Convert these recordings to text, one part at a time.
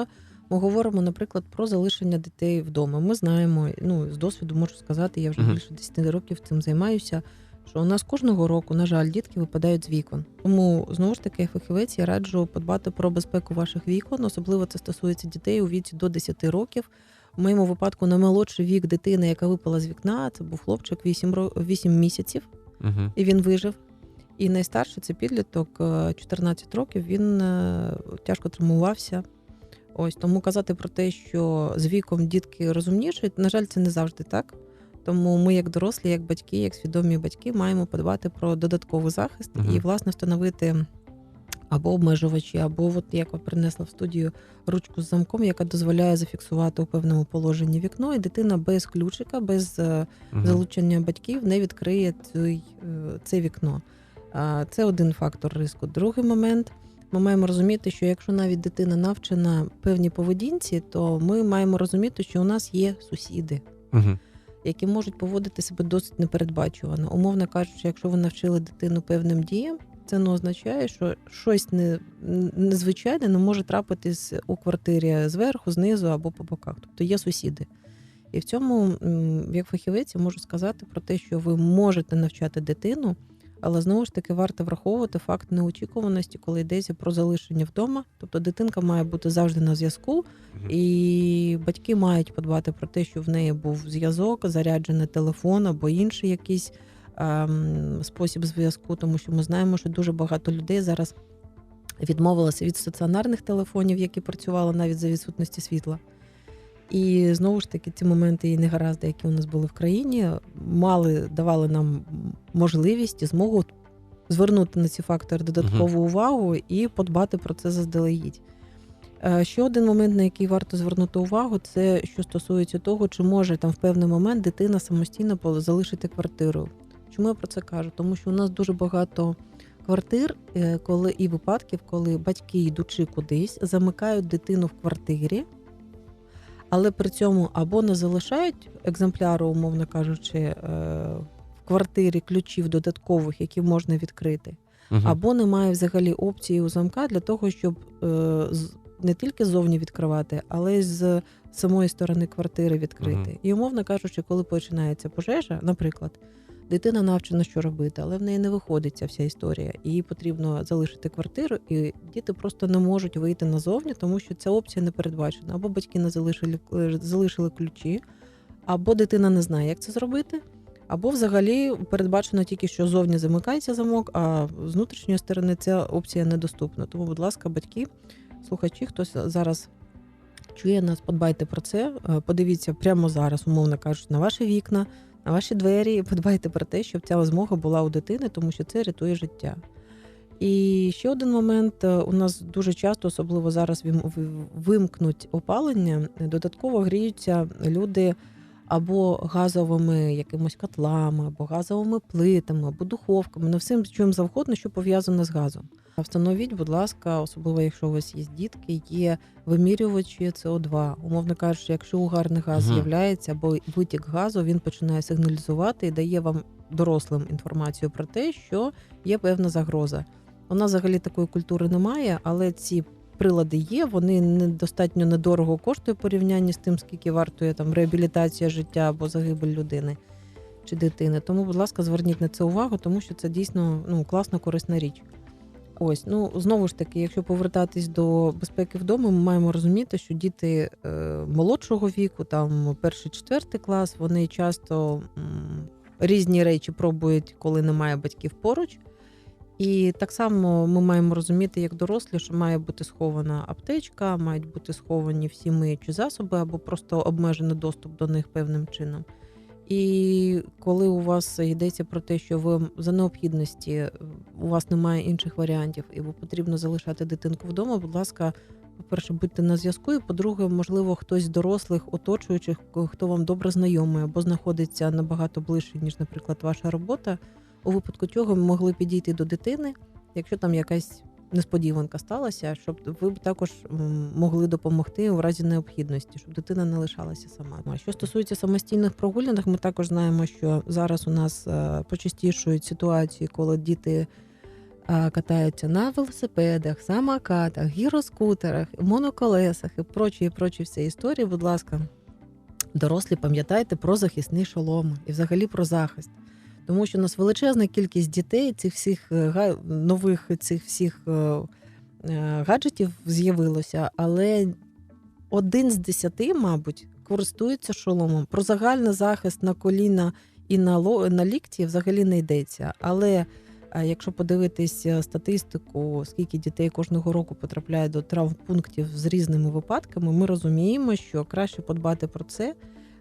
Якщо ми говоримо, наприклад, про залишення дітей вдома, ми знаємо, ну з досвіду можу сказати, я вже Мгм. більше 10 років цим займаюся. Що у нас кожного року, на жаль, дітки випадають з вікон. Тому знову ж таки, фахівець, я раджу подбати про безпеку ваших вікон. Особливо це стосується дітей у віці до 10 років. У моєму випадку наймолодший вік дитини, яка випала з вікна, це був хлопчик 8, ро- 8 місяців, Угу. і він вижив. І найстарший це підліток, е, 14 років. Він е, тяжко травмувався. Ось тому казати про те, що з віком дітки розумнішають, на жаль, це не завжди так. Тому ми, як дорослі, як батьки, як свідомі батьки, маємо подбати про додатковий захист Мгм. і, власне, встановити або обмежувачі, або от як ви принесла в студію ручку з замком, яка дозволяє зафіксувати у певному положенні вікно, і дитина без ключика, без е, залучення батьків не відкриє цей, е, це вікно. Це один фактор риску. Другий момент. Ми маємо розуміти, що якщо навіть дитина навчена певній поведінці, то ми маємо розуміти, що у нас є сусіди, Угу. які можуть поводити себе досить непередбачувано. Умовно кажучи, якщо ви навчили дитину певним діям, це не означає, що щось не, незвичайне не може трапитись у квартирі зверху, знизу або по боках. Тобто є сусіди. І в цьому, як фахівець, я можу сказати про те, що ви можете навчати дитину, але знову ж таки варто враховувати факт неочікуваності, коли йдеться про залишення вдома. Тобто дитинка має бути завжди на зв'язку, і батьки мають подбати про те, що в неї був зв'язок, заряджений телефон або інший якийсь ем, спосіб зв'язку, тому що ми знаємо, що дуже багато людей зараз відмовилося від стаціонарних телефонів, які працювали навіть за відсутності світла. І знову ж таки, ці моменти і негаразди, які у нас були в країні, мали давали нам можливість і змогу звернути на ці фактори додаткову увагу і подбати про це заздалегідь. Е, Ще один момент, на який варто звернути увагу, це що стосується того, чи може там в певний момент дитина самостійно залишити квартиру. Чому я про це кажу? Тому що у нас дуже багато квартир, е, коли і випадків, коли батьки, йдучи кудись, замикають дитину в квартирі, але при цьому або не залишають екземпляри, умовно кажучи, е, в квартирі ключів додаткових, які можна відкрити, або немає взагалі опції у замка для того, щоб е, не тільки ззовні відкривати, але й з самої сторони квартири відкрити. Угу. І умовно кажучи, коли починається пожежа, наприклад, дитина навчена, що робити, але в неї не виходить ця вся історія. Їй потрібно залишити квартиру, і діти просто не можуть вийти назовні, тому що ця опція не передбачена. Або батьки не залишили, е, залишили ключі, або дитина не знає, як це зробити. Або взагалі передбачено тільки, що зовні замикається замок, а з внутрішньої сторони ця опція недоступна. Тому, будь ласка, батьки, слухачі, хтось зараз чує нас, подбайте про це. Е, Подивіться прямо зараз, умовно кажучи, на ваші вікна, на ваші двері, і подбайте про те, щоб ця змога була у дитини, тому що це рятує життя. І ще один момент: е, у нас дуже часто, особливо зараз, вимкнуть опалення, додатково гріються люди або газовими якимось котлами, або газовими плитами, або духовками, ну всім чим завгодно, що пов'язано з газом. Встановіть, будь ласка, особливо якщо у вас є дітки, є вимірювачі СО2. Умовно кажучи, якщо угарний газ з'являється або витік газу, він починає сигналізувати і дає вам дорослим інформацію про те, що є певна загроза. У нас взагалі такої культури немає, але ці прилади є. Вони недостатньо недорого коштують в порівнянні з тим, скільки вартує там реабілітація життя або загибель людини чи дитини. Тому, будь ласка, зверніть на це увагу, тому що це дійсно ну класна корисна річ. Ось, ну знову ж таки, якщо повертатись до безпеки вдома, ми маємо розуміти, що діти е, молодшого віку, там перший, четвертий клас, вони часто різні речі пробують, коли немає батьків поруч. І так само ми маємо розуміти, як дорослі, що має бути схована аптечка, мають бути сховані всі миючі засоби або просто обмежений доступ до них певним чином. І коли у вас йдеться про те, що ви за необхідності у вас немає інших варіантів, і ви потрібно залишати дитинку вдома, будь ласка, по-перше, будьте на зв'язку. І по-друге, можливо, хтось з дорослих, оточуючих, хто вам добре знайомий або знаходиться набагато ближче, ніж, наприклад, ваша робота. У випадку чого ми могли підійти до дитини, якщо там якась несподіванка сталася, щоб ви також могли допомогти у разі необхідності, щоб дитина не лишалася сама. Що стосується самостійних прогулянок, ми також знаємо, що зараз у нас е, почастішують ситуації, коли діти катаються на велосипедах, самокатах, гіроскутерах, моноколесах і прочі, і прочі всі історії, будь ласка, дорослі, пам'ятайте про захисний шолом і взагалі про захист. Тому що у нас величезна кількість дітей, цих всіх е, нових цих всіх е, е, гаджетів з'явилося, але один з десяти, мабуть, користується шоломом. Про загальний захист на коліна і на, на лікті взагалі не йдеться. Але якщо подивитись статистику, скільки дітей кожного року потрапляє до травмпунктів з різними випадками, ми розуміємо, що краще подбати про це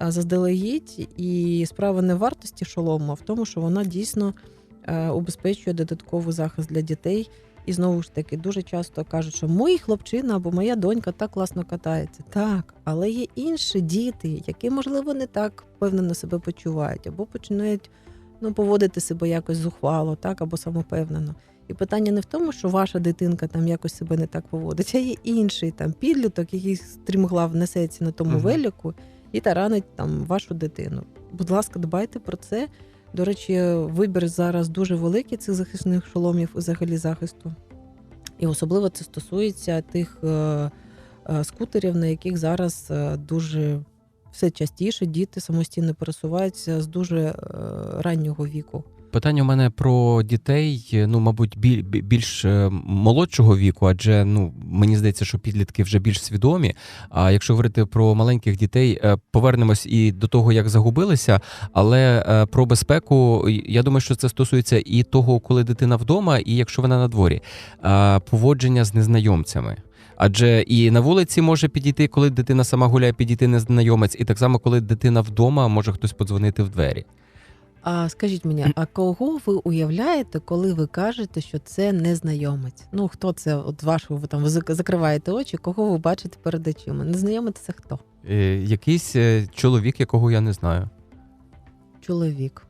заздалегідь, і справа не в вартості шолому, а в тому, що вона дійсно е, убезпечує додатковий захист для дітей. І знову ж таки, дуже часто кажуть, що мій хлопчина або моя донька так класно катається. Так, але є інші діти, які, можливо, не так впевнено себе почувають, або починають ну, поводити себе якось зухвало, так, або самопевнено. І питання не в тому, що ваша дитинка там якось себе не так поводить, а є інший там підліток, який стрімглав несеться на тому Мгм. велику і таранить там вашу дитину. Будь ласка, дбайте про це. До речі, вибір зараз дуже великий цих захисних шоломів взагалі захисту. І особливо це стосується тих е, е, скутерів, на яких зараз е, дуже все частіше діти самостійно пересуваються з дуже раннього віку. Питання у мене про дітей, ну, мабуть, біль- більш е, молодшого віку, адже ну мені здається, що підлітки вже більш свідомі. А якщо говорити про маленьких дітей, е, повернемось і до того, як загубилися. Але е, про безпеку, я думаю, що це стосується і того, коли дитина вдома, і якщо вона на дворі. Е, Поводження з незнайомцями. Адже і на вулиці може підійти, коли дитина сама гуляє, підійти незнайомець, і так само, коли дитина вдома, може хтось подзвонити в двері. А скажіть мені, а кого ви уявляєте, коли ви кажете, що це незнайомець? Ну хто це? От вашого ви там закриваєте очі, кого ви бачите перед очима? Незнайомець це хто? Е, якийсь е, чоловік, якого я не знаю. Чоловік.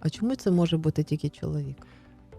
А чому це може бути тільки чоловік?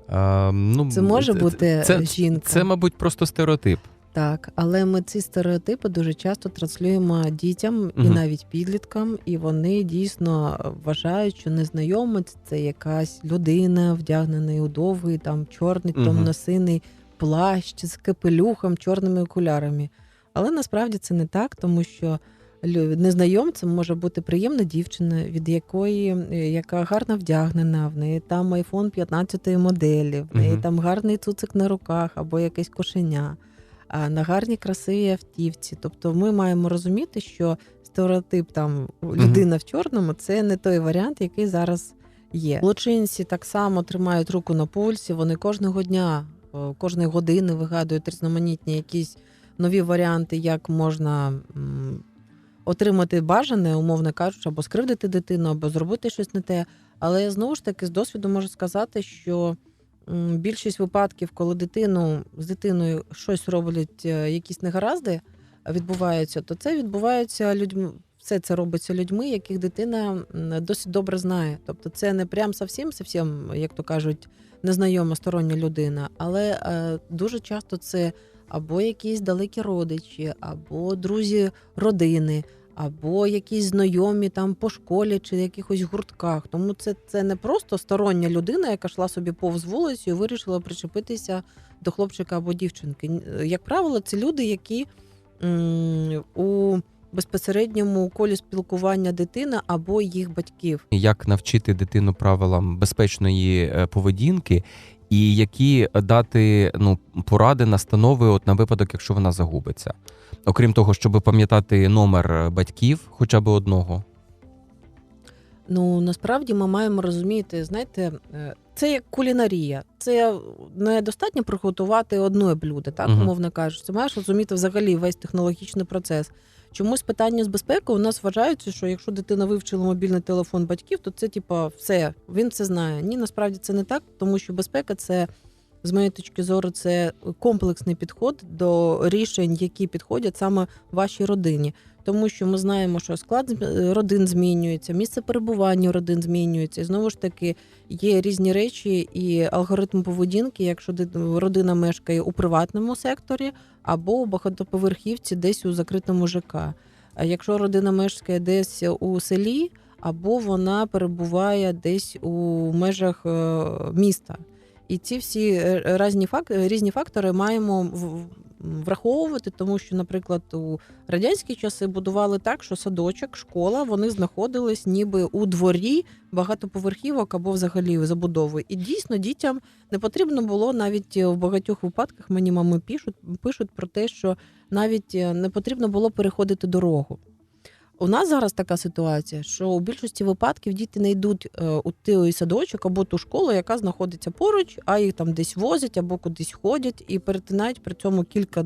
А, ну, Це може бути це, жінка. Це, мабуть, просто стереотип. Так, але ми ці стереотипи дуже часто транслюємо дітям і Мгм. навіть підліткам, і вони дійсно вважають, що незнайомець це якась людина, вдягнений у довгий там чорний Мгм. темно-синий плащ з капелюхом, чорними окулярами. Але насправді це не так, тому що незнайомцем може бути приємна дівчина, від якої е, яка гарно вдягнена, в неї там iPhone 15 моделі, в неї Мгм. там гарний цуцик на руках або якесь кошеня на гарній красивій автівці. Тобто ми маємо розуміти, що стереотип там людина в чорному це не той варіант, який зараз є. Злочинці так само тримають руку на пульсі. Вони кожного дня, кожної години вигадують різноманітні якісь нові варіанти, як можна. Отримати бажане, умовно кажучи, або скривдити дитину, або зробити щось не те. Але я знову ж таки з досвіду можу сказати, що більшість випадків, коли дитину з дитиною щось роблять, е, якісь негаразди е, відбуваються, то це відбувається людьми. Все це робиться людьми, яких дитина досить добре знає. Тобто, це не прям совсім, совсім, як то кажуть, незнайома стороння людина, але е, дуже часто це або якісь далекі родичі, або друзі родини, або якісь знайомі там по школі чи якихось гуртках. Тому це, це не просто стороння людина, яка йшла собі повз вулицю і вирішила причепитися до хлопчика або дівчинки. Як правило, це люди, які у безпосередньому колі спілкування дитини або їх батьків. Як навчити дитину правилам безпечної е, поведінки, і які дати ну, поради, настанови от на випадок, якщо вона загубиться. Окрім того, щоб пам'ятати номер батьків, хоча б одного. Ну насправді ми маємо розуміти, знаєте, е, це як кулінарія. Це недостатньо приготувати одне блюдо, так Мгм. умовно кажучи. Це маєш розуміти взагалі весь технологічний процес. Чомусь питання з безпеки у нас вважаються, що якщо дитина вивчила мобільний телефон батьків, то це типа все, він це знає. Ні, насправді це не так, тому що безпека це. З моєї точки зору, це комплексний підход до рішень, які підходять саме вашій родині тому що ми знаємо, що склад зм- родин змінюється, місце перебування родин змінюється. І знову ж таки є різні речі і алгоритм поведінки, якщо родина мешкає у приватному секторі або у багатоповерхівці, десь у закритому ЖК. А якщо родина мешкає десь у селі, або вона перебуває десь у межах е, міста. І ці всі е, різні, фактори маємо враховувати, тому що, наприклад, у радянські часи будували так, що садочок, школа вони знаходились ніби у дворі багатоповерхівок або взагалі забудови. І дійсно дітям не потрібно було навіть в багатьох випадках. Мені мами пишуть, пишуть про те, що навіть е, не потрібно було переходити дорогу. У нас зараз така ситуація, що у більшості випадків діти не йдуть е, у той садочок або ту школу, яка знаходиться поруч, а їх там десь возять або кудись ходять і перетинають при цьому кілька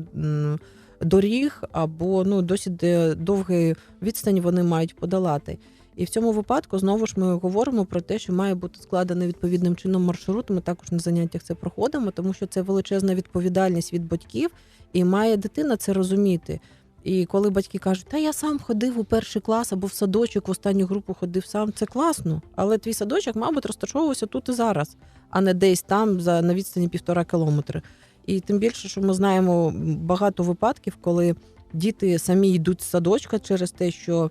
доріг, або ну досить довгий відстань вони мають подолати. І в цьому випадку знову ж ми говоримо про те, що має бути складений відповідним чином маршрут. Ми також на заняттях це проходимо, тому що це величезна відповідальність від батьків, і має дитина це розуміти. І коли батьки кажуть, та я сам ходив у перший клас або в садочок, в останню групу ходив сам, це класно. Але твій садочок, мабуть, розташовувався тут і зараз, а не десь там за на відстані півтора кілометри. І тим більше, що ми знаємо багато випадків, коли діти самі йдуть з садочка через те, що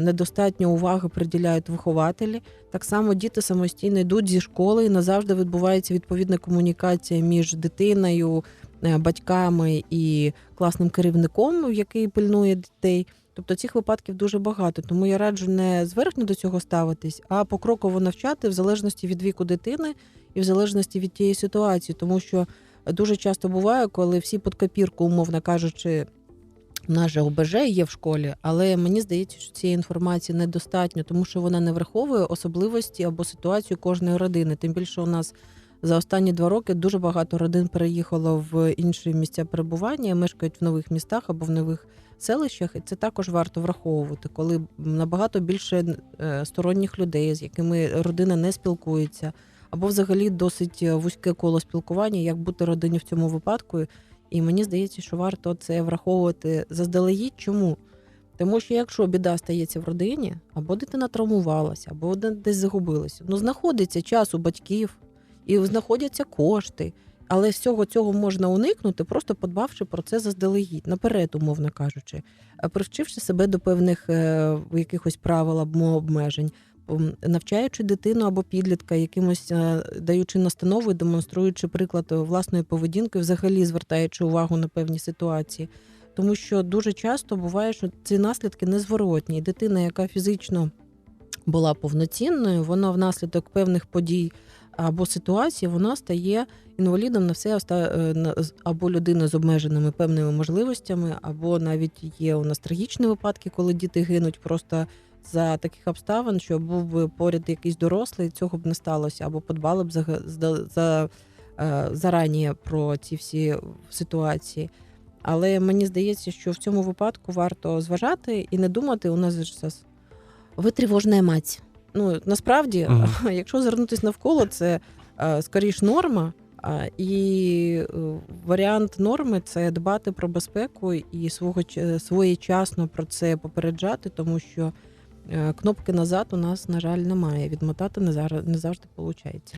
недостатньо уваги приділяють вихователі. Так само діти самостійно йдуть зі школи, і назавжди відбувається відповідна комунікація між дитиною, е, батьками і класним керівником, який пильнує дітей. Тобто цих випадків дуже багато. Тому я раджу не зверхньо до цього ставитись, а покроково навчати в залежності від віку дитини і в залежності від тієї ситуації, тому що дуже часто буває, коли всі під копірку, умовно кажучи, в нас же ОБЖ є в школі, але мені здається, що цієї інформації недостатньо, тому що вона не враховує особливості або ситуацію кожної родини. Тим більше у нас за останні два роки дуже багато родин переїхало в інші місця перебування, мешкають в нових містах або в нових селищах, і це також варто враховувати, коли набагато більше е, сторонніх людей, з якими родина не спілкується, або взагалі досить вузьке коло спілкування, як бути родині в цьому випадку. І мені здається, що варто це враховувати заздалегідь. Чому? Тому що якщо біда стається в родині, або дитина травмувалася, або десь загубилася, ну знаходиться час у батьків і знаходяться кошти. Але всього цього можна уникнути, просто подбавши про це заздалегідь, наперед, умовно кажучи, Е, привчивши себе до певних е, якихось правил або обмежень, навчаючи дитину або підлітка, якимось е, даючи настанови, демонструючи приклад е, власної поведінки, взагалі звертаючи увагу на певні ситуації. Тому що дуже часто буває, що ці наслідки незворотні. Дитина, яка фізично була повноцінною, вона внаслідок певних подій або ситуацій, вона стає інвалідом на все е, або людина з обмеженими певними можливостями, або навіть є у нас трагічні випадки, коли діти гинуть просто за таких обставин, що був би поряд якийсь дорослий, цього б не сталося, або подбали б за, за, за е, зарані про ці всі ситуації. Але мені здається, що в цьому випадку варто зважати і не думати, у нас зараз ви тривожна мать. Ну насправді, Мгм. якщо звернутися навколо, це е, скоріш норма. А, І е, варіант норми це дбати про безпеку і свого ч- своєчасно про це попереджати, тому що кнопки назад у нас, на жаль, немає. Відмотати не завжди виходить.